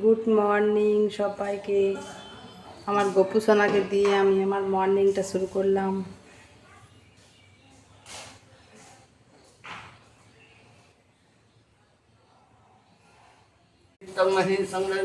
Good morning সবাইকে। আমার গপু সোনাকে দিয়ে আমি আমার মর্নিংটা শুরু করলাম। সংগ্রহ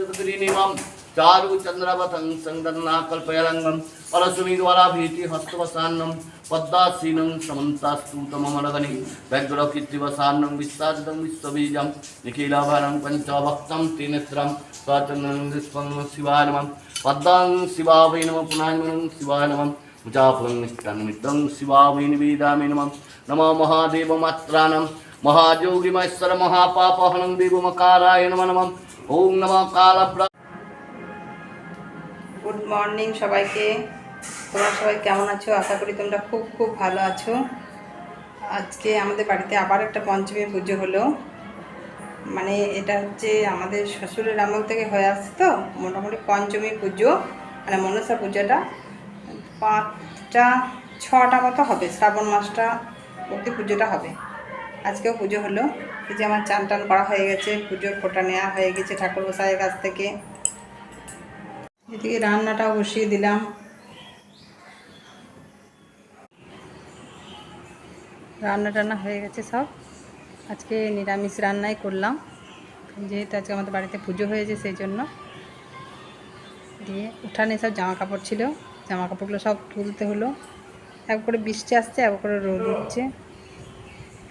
चारुचन्द्रवतं सङ्गन्नाकल्पयरङ्गं परशुनिर्वराभीति हस्तवसान्नं पद्मासीनं समन्तास्तूतमरगणि व्यग्रकीर्तिवसान्नं विस्तारितं विश्वबीजं निखिलभरं पञ्चभक्तं त्रिनेत्रं स्वाचन्द्रं शिवाय नमं पद्मां शिवावै नमः पुनायनं शिवाय नमः मुचाफलनिष्ठनिमित्तं शिवावै निवेदामि नमः नमो महादेवमात्रानं महाजोगिमैश्वर महापापहनं देवमकाराय नमः नमः ॐ नमः कालप्र গুড মর্নিং সবাইকে। তোমরা সবাই কেমন আছো? আশা করি তোমরা খুব খুব ভালো আছো। আজকে আমাদের বাড়িতে আবার একটা পঞ্চমী পুজো হলো। মানে এটা হচ্ছে আমাদের শ্বশুরের আমল থেকে হয়ে আসছে তো। মোটামুটি পঞ্চমী পুজো মানে মনসা পুজোটা। পাঁচটা, ছটা মতো হবে। শ্রাবণ মাসটা অব্দি পুজোটা হবে। আজকেও পুজো হলো। এই যে আমার চান টান করা হয়ে গেছে। পুজোর ফোঁটা নেওয়া হয়ে গেছে ঠাকুর গোসাইয়ের কাছ থেকে। এদিকে রান্নাটাও বসিয়ে দিলাম। রান্না টান্না হয়ে গেছে সব। আজকে নিরামিষ রান্নাই করলাম। যেহেতু আজকে আমাদের বাড়িতে পুজো হয়েছে, সেই জন্য। দিয়ে উঠানে সব জামা কাপড় ছিল। জামা কাপড়গুলো সব তুলতে হলো। এক করে বৃষ্টি আসছে, এক করে রোদ উঠছে।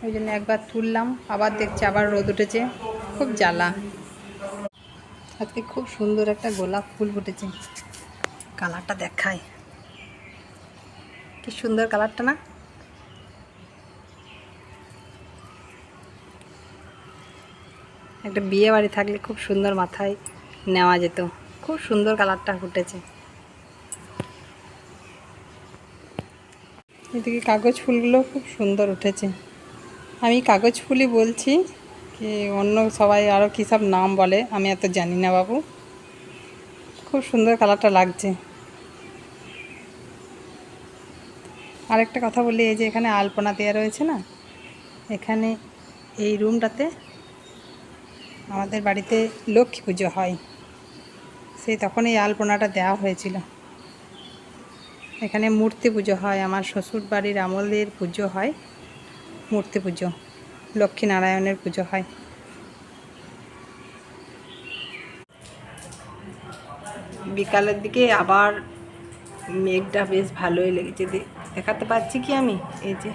ওই জন্য একবার তুললাম, আবার দেখছি আবার রোদ উঠেছে। খুব জ্বালা। আজকে খুব সুন্দর একটা গোলাপ ফুল ফুটেছে। কালারটা দেখায় কি সুন্দর কালারটা না? একটা বিয়ে বাড়ি থাকলে খুব সুন্দর মাথায় নেওয়া যেত। খুব সুন্দর কালারটা ফুটেছে। এদিকে কাগজ ফুলগুলো খুব সুন্দর উঠেছে। আমি কাগজ ফুলই বলছি কি অন্য সবাই আরও কী সব নাম বলে? আমি এত জানি না বাবু। খুব সুন্দর কালারটা লাগছে। আরেকটা কথা বলি, এই যে এখানে আলপনা দেওয়া রয়েছে না? এখানে এই রুমটাতে আমাদের বাড়িতে লক্ষ্মী পুজো হয়। সেই তখন এই আলপনাটা দেওয়া হয়েছিল। এখানে মূর্তি পুজো হয়, আমার শ্বশুর বাড়ির আমলের পুজো হয়, মূর্তি পুজো। লক্ষ্মীনারায়ণের পুজো হয়। বিকালের দিকে আবার মেঘটা বেশ ভালোই লেগেছে। দেখাতে পাচ্ছি কি আমি? এই যে।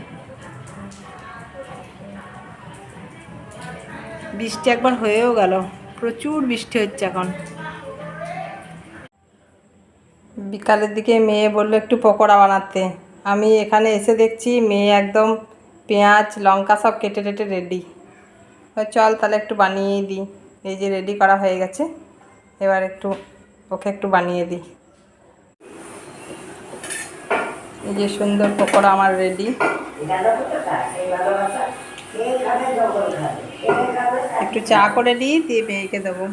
বৃষ্টি একবার হয়েও গেল। প্রচুর বৃষ্টি হচ্ছে এখন। বিকালের দিকে মেয়ে বলল, একটু পকোড়া বানাতে। আমি এখানে এসে দেখছি মেয়ে একদম পেঁয়াজ, লঙ্কা সব কেটে টেটে রেডি চল তাহলে একটু বানিয়ে দিই। এই যে রেডি করা হয়ে গেছে। এবার একটু ওকে একটু বানিয়ে দিই। এই যে সুন্দর পকোড়া আমার রেডি একটু চা করে দিই, দিয়ে মেয়েকে দেবো।